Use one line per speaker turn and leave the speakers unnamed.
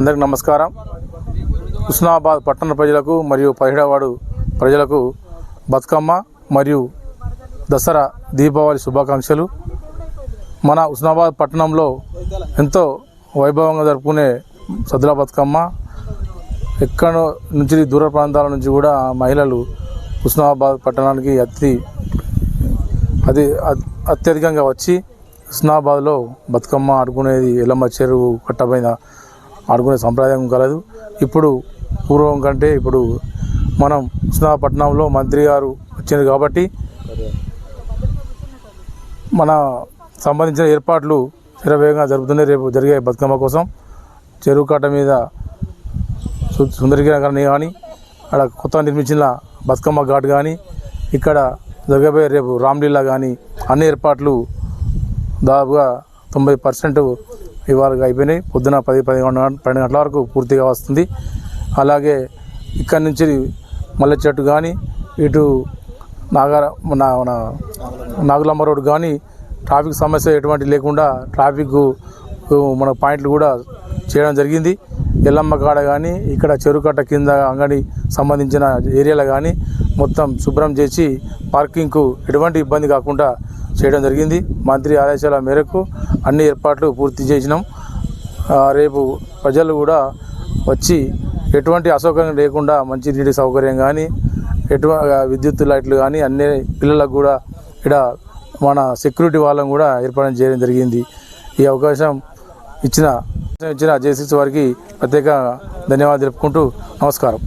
అందరికి నమస్కారం. హుస్నాబాద్ పట్టణ ప్రజలకు మరియు పదిహేడవాడు ప్రజలకు బతుకమ్మ మరియు దసరా దీపావళి శుభాకాంక్షలు. మన హుస్నాబాద్ పట్టణంలో ఎంతో వైభవంగా జరుపుకునే సద్దుల బతుకమ్మ. ఎక్కడ నుంచి దూర ప్రాంతాల నుంచి కూడా మహిళలు హుస్నాబాద్ పట్టణానికి అతి అది అత్యధికంగా వచ్చి హుస్నాబాద్లో బతుకమ్మ ఆడుకునేది ఎల్లమ్మ చెరువు కట్టపైన ఆడుకునే సంప్రదాయం కలదు. ఇప్పుడు పూర్వం కంటే ఇప్పుడు మనం హుస్నాపట్నంలో మంత్రి గారు వచ్చారు కాబట్టి మన సంబంధించిన ఏర్పాట్లు శరవేగంగా జరుగుతున్నాయి రేపు జరిగే బతుకమ్మ కోసం చెరువు కట్ట మీద సు- సుందరీకరణ కానీ అక్కడ కొత్త నిర్మించిన బతుకమ్మ ఘాట్ కానీ ఇక్కడ జరగబోయే రేపు రామ్లీలా కానీ అన్ని ఏర్పాట్లు దాదాపుగా తొంభై పర్సెంట్ ఇవాళ అయిపోయినాయి. పొద్దున పది పదిహేను పన్నెండు గంటల వరకు పూర్తిగా వస్తుంది. అలాగే ఇక్కడి నుంచి మల్లె చెట్టు కానీ ఇటు నాగార మన నాగులమ్మ రోడ్ కానీ ట్రాఫిక్ సమస్య ఎటువంటి లేకుండా ట్రాఫిక్ మన పాయింట్లు కూడా చేయడం జరిగింది. ఎల్లమ్మ కాడ కానీ ఇక్కడ చెరుకట్ట కింద అంగడి సంబంధించిన ఏరియాలో కానీ మొత్తం శుభ్రం చేసి పార్కింగ్కు ఎటువంటి ఇబ్బంది కాకుండా చేయడం జరిగింది. మంత్రి ఆదేశాల మేరకు అన్ని ఏర్పాట్లు పూర్తి చేసినాం. రేపు ప్రజలు కూడా వచ్చి ఎటువంటి అసౌకర్యం లేకుండా మంచినీటి సౌకర్యం కానీ ఎటువంటి విద్యుత్ లైట్లు కానీ అన్ని పిల్లలకు కూడా ఇక్కడ మన సెక్యూరిటీ వాళ్ళని కూడా ఏర్పాటు చేయడం జరిగింది. ఈ అవకాశం ఇచ్చిన ఇచ్చిన జేసీసీ వారికి ప్రత్యేక ధన్యవాదాలు తెలుపుకుంటూ నమస్కారం.